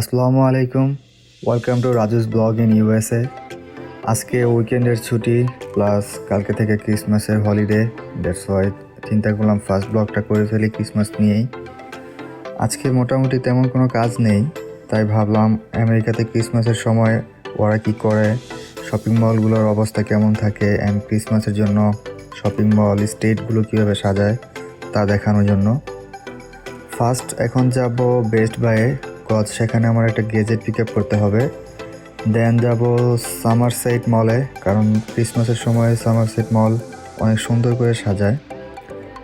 আসসালামু আলাইকুম। Welcome to Raju's blog in USA আজকে উইকেন্ডের ছুটি প্লাস কালকে থেকে ক্রিসমাসের হলিডে দ্যাটস ওয়াই চিন্তা করলাম ফার্স্ট ব্লগটা করে ফেলি ক্রিসমাস নিয়েই। আজকে মোটামুটি তেমন কোনো কাজ নেই, তাই ভাবলাম আমেরিকাতে ক্রিসমাসের সময় ওরা কি করে শপিং মলগুলোর অবস্থা কেমন থাকে অ্যান্ড ক্রিসমাসের জন্য শপিং মল স্টেটগুলো কীভাবে সাজায়, তা দেখানোর জন্য। ফার্স্ট এখন যাব বেস্ট বাইয়ে কজ সেখানে আমার একটা গেজেট পিক আপ করতে হবে। দেন যাব সামার সেট মলে কারণ ক্রিসমাসের সময় সামার সেট মল অনেক সুন্দর করে সাজায়।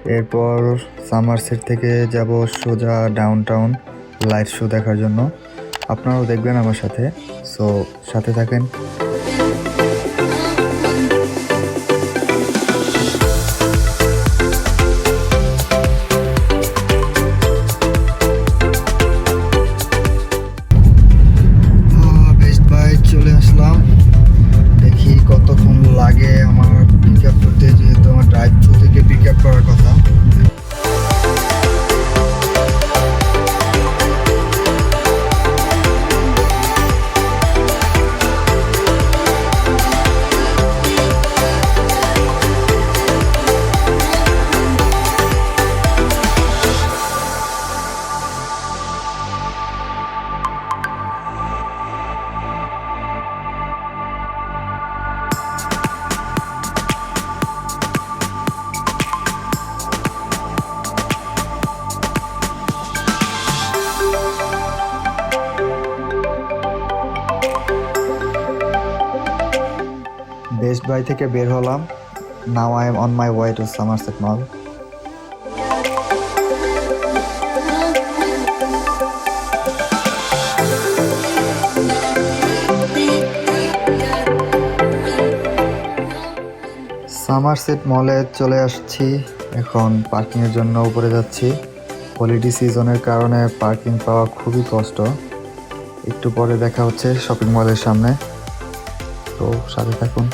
এরপর সামার সেট থেকে যাব সোজা ডাউন টাউন লাইট শো দেখার জন্য। আপনারাও দেখবেন আমার সাথে। সো সাথে থাকেন। থেকে বের হলাম। Now I am on my way to Somerset mall Somerset মলে চলে আসছি। এখন পার্কিংয়ের জন্য উপরে যাচ্ছি। হলিডে সিজনের কারণে পার্কিং পাওয়া খুবই কষ্ট। একটু পরে দেখা হচ্ছে শপিং মলের সামনে। তো সাথে থাকুন।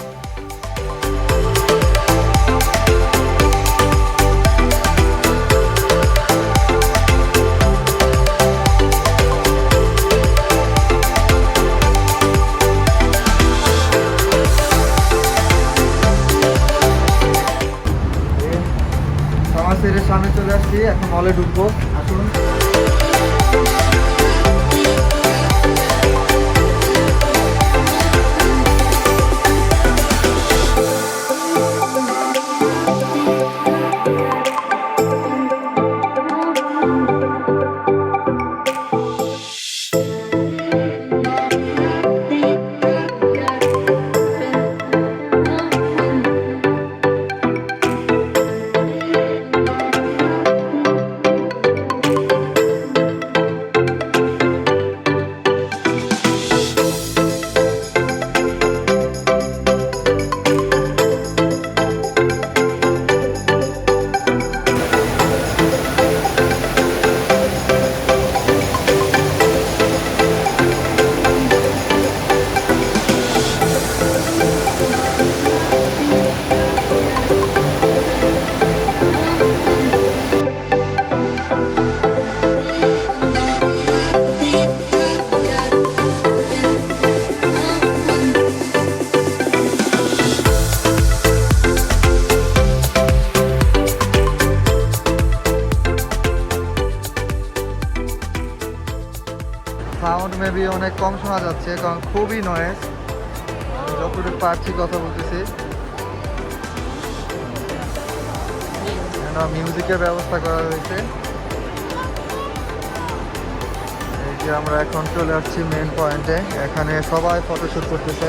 সামনে চলে আসছি এখন মলে ঢুকবো। আসুন। অনেক কম শোনা যাচ্ছে, কারণ খুবই নয়েজ যতটুকু পারছি কথা বলতেছি। মিউজিকের ব্যবস্থা করা হয়েছে। এই যে আমরা এখন চলে আসছি মেন পয়েন্টে এখানে সবাই ফটোশ্যুট করতেছে।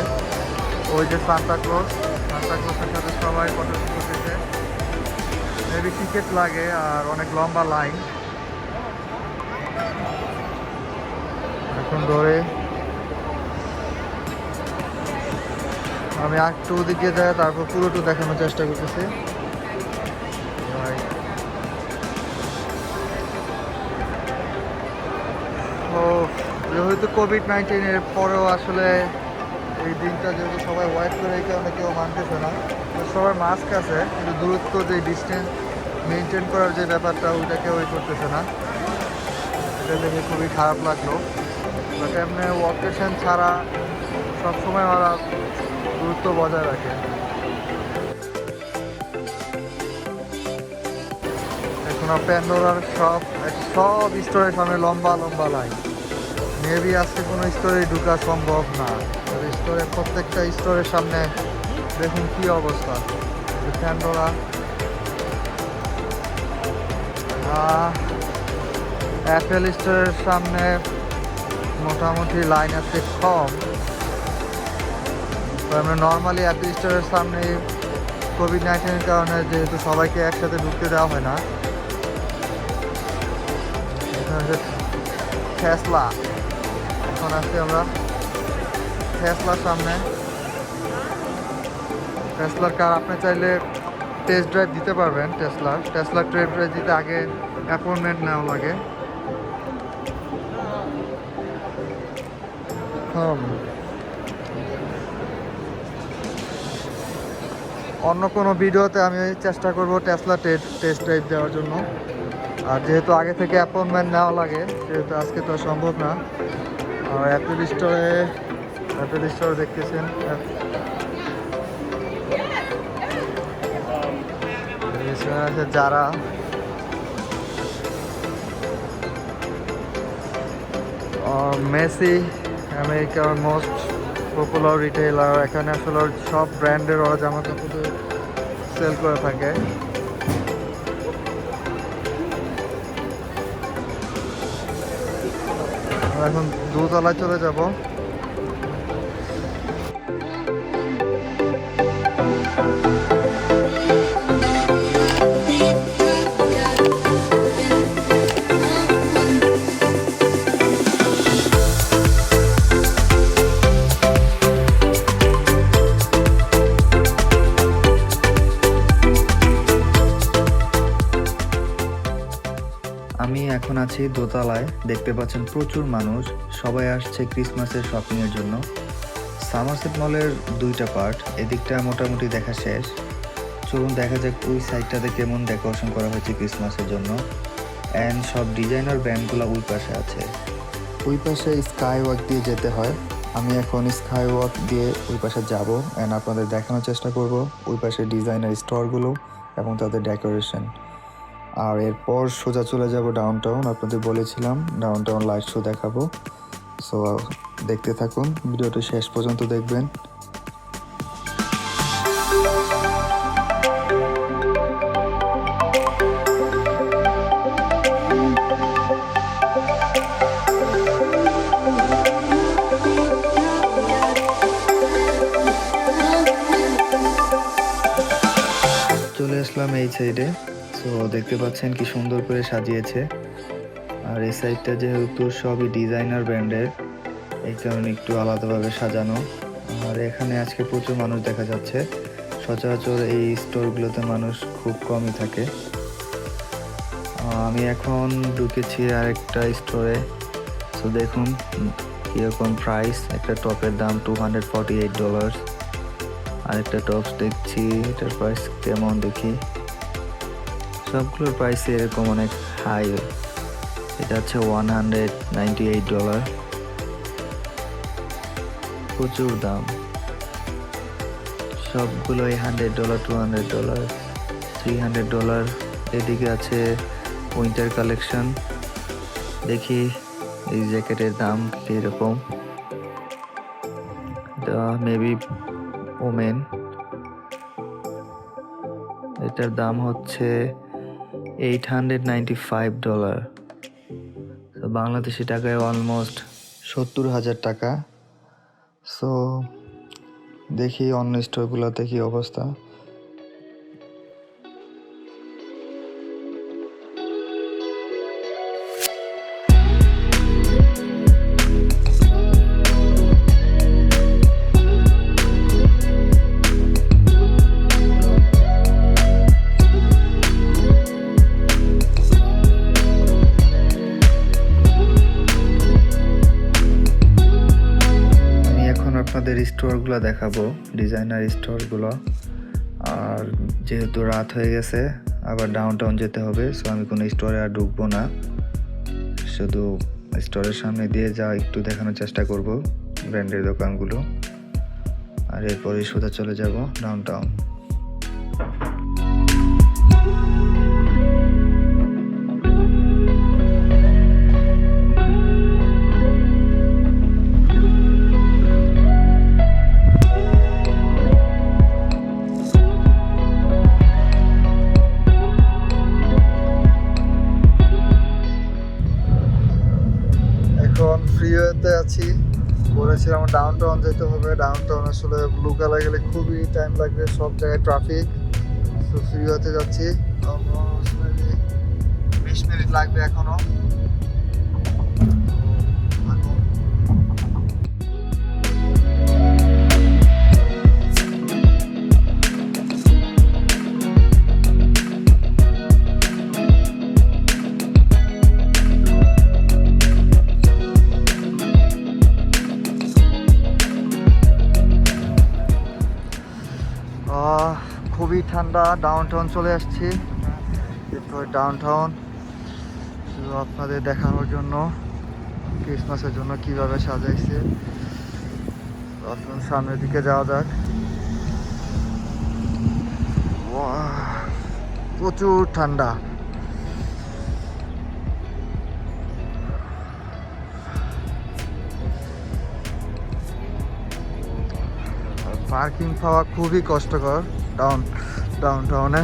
ওই যে সান্তা ক্লজ সান্তা ক্লজের সাথে সবাই ফটোশ্যুট করতেছে। মেবি টিকিট লাগে আর অনেক লম্বা লাইন এখন ধরে। আমি একটু ওদিকে যাই, তারপর পুরোটু দেখানোর চেষ্টা করতেছি। যেহেতু কোভিড নাইন্টিনের পরেও আসলে এই দিনটা যেহেতু সবাই ওয়াইট করে এই কারণে কেউ মানতেছে না। সবার মাস্ক আছে, কিন্তু দূরত্ব যে ডিস্টেন্স মেনটেন করার যে ব্যাপারটা ওইটা কেউ করতেছে না। এটা দেখে খুবই খারাপ লাগল। বাট এমনি ওকেশন ছাড়া সবসময় ওরা গুরুত্ব বজায় রাখে। এখন প্যান্ডোরার সব সব স্টোরের সামনে লম্বা লম্বা লাইন মেবি আজকে কোনো স্টোরে ঢোকা সম্ভব না। স্টোরের প্রত্যেকটা স্টোরের সামনে দেখুন কি অবস্থা। প্যান্ডোরা অ্যাপেল স্টোরের সামনে মোটামুটি লাইন আছে কম আমরা নর্মালি অ্যাপেল স্টোরের সামনে কোভিড নাইন্টিনের কারণে যেহেতু সবাইকে একসাথে ঢুকতে দেওয়া হয় না। ফেসলা এখন আছি আমরা ফেসলার সামনে। টেসলার কার আপনি চাইলে টেস্ট ড্রাইভ দিতে পারবেন টেসলার টেসলার টেস্ট ড্রাইভ দিতে আগে অ্যাপয়েন্টমেন্ট নেওয়া লাগে। অন্য কোনো ভিডিওতে আমি চেষ্টা করব টেসলা টেস্ট ড্রাইভ দেওয়ার জন্য। আর যেহেতু আগে থেকে অ্যাপয়েন্টমেন্ট নেওয়া লাগে, সেহেতু আজকে তো সম্ভব না। আর অ্যাপেল স্টোরে অ্যাপেল স্টোরে দেখতেছেন। যারা মেসি আমেরিকার মোস্ট পপুলার রিটেলার এখানে আসলে সব ব্র্যান্ডের ওরা জামা কাপড় সেল করে থাকে। এখন দুতলায় চলে যাব। এখন আছি দোতলায়। দেখতে পাচ্ছেন প্রচুর মানুষ। সবাই আসছে ক্রিসমাসের শপিংয়ের জন্য। সামারসেট মলের দুইটা পার্ট। এদিকটা মোটামুটি দেখা শেষ। চলুন দেখা যাক ওই সাইডটাতে কেমন ডেকোরেশন করা হয়েছে ক্রিসমাসের জন্য। অ্যান্ড সব ডিজাইনার ব্র্যান্ডগুলো ওই পাশে আছে। ওই পাশে স্কাই ওয়াক দিয়ে যেতে হয়। আমি এখন স্কাই ওয়াক দিয়ে ওই পাশে যাব। অ্যান্ড আপনাদের দেখানোর চেষ্টা করব। ওই পাশে ডিজাইনার স্টোরগুলো এবং তাদের ডেকোরেশন। আর এরপর সোজা চলে যাব ডাউন টাউন আপনাদের বলেছিলাম ডাউন টাউন লাইট শো দেখাবো সো দেখতে থাকুন, ভিডিওটি শেষ পর্যন্ত দেখবেন। চলে আসলাম এই সাইডে সো দেখতে পাচ্ছেন কি সুন্দর করে সাজিয়েছে। আর এই সাইডটা যেহেতু সবই ডিজাইনার ব্র্যান্ডের এই কারণে একটু আলাদাভাবে সাজানো। আর এখানে আজকে প্রচুর মানুষ দেখা যাচ্ছে। সচরাচর এই স্টোরগুলোতে মানুষ খুব কমই থাকে। আমি এখন ঢুকেছি আরেকটা স্টোরে সো দেখুন কীরকম প্রাইস একটা টপের দাম two hundred forty eight dollar আরেকটা টপস দেখছি, এটার প্রাইস কেমন দেখি। সবগুলোর প্রাইস এরকম অনেক হাই এটা হচ্ছে one hundred ninety eight dollar প্রচুর দাম। সবগুলোই hundred dollar two hundred dollar three hundred dollar এদিকে আছে উইন্টার কালেকশন দেখি এই জ্যাকেটের দাম কীরকম। মেবি ওমেন এটার দাম হচ্ছে eight hundred ninety five dollar Bangladeshi টাকায় অলমোস্ট সত্তর হাজার টাকা। সো দেখি অন্য স্টোরগুলোতে কী অবস্থা। স্টোরগুলো দেখাবো ডিজাইনার স্টোরগুলো আর যেহেতু রাত হয়ে গেছে, আবার ডাউন টাউন যেতে হবে সো আমি কোনো স্টোরে আর ঢুকবো না। শুধু স্টোরের সামনে দিয়ে যা একটু দেখানোর চেষ্টা করব ব্র্যান্ডের দোকানগুলো। আর এরপরে সোজা চলে যাব ডাউন টাউন বলেছিলাম ডাউন টাউন যেতে হবে। ডাউন টাউন আসলে কালার গেলে খুবই টাইম লাগবে, সব জায়গায় ট্রাফিক তো ফ্রি হতে যাচ্ছি। বিশ মিনিট লাগবে এখনও। ঠান্ডা ডাউন টাউন চলে আসছি। ডাউন টাউন আপনাদের দেখানোর জন্য ক্রিসমাসের জন্য কীভাবে সাজাইছে। সামনের দিকে যাওয়া যাক। প্রচুর ঠান্ডা। পার্কিং পাওয়া খুবই কষ্টকর ডাউন ডাউন টাউনে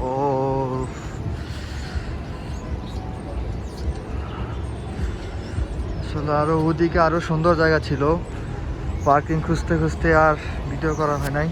ও আসলে আরও ওদিকে আরও সুন্দর জায়গা ছিল। পার্কিং খুঁজতে খুঁজতে আর ভিডিও করা হয় নাই।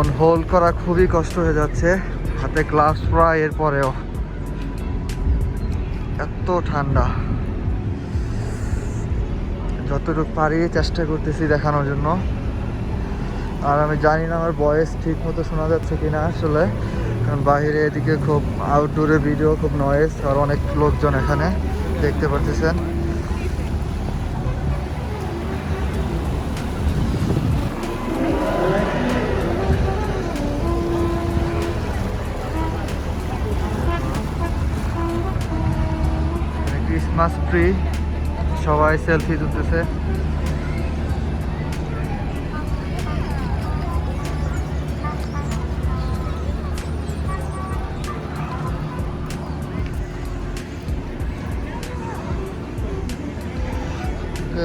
ফোন হোল্ড করা খুবই কষ্ট হয়ে যাচ্ছে। হাতে গ্লাভস প্রায় এরপরেও। এত ঠান্ডা। যতটুকু পারি চেষ্টা করতেছি দেখানোর জন্য। আর আমি জানি না আমার ভয়েস ঠিক মতো শোনা যাচ্ছে কিনা আসলে। কারণ বাইরে এদিকে খুব আউটডোরে ভিডিও খুব নয়েজ আর অনেক লোকজন এখানে দেখতে পাচ্ছেন ক্রিসমাস ট্রি সবাই সেলফি তুলতেছে।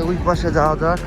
ওই পাশে যাওয়া যাক।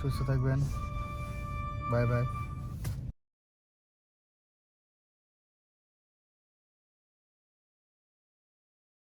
সুস্থ থাকবেন বাই বাই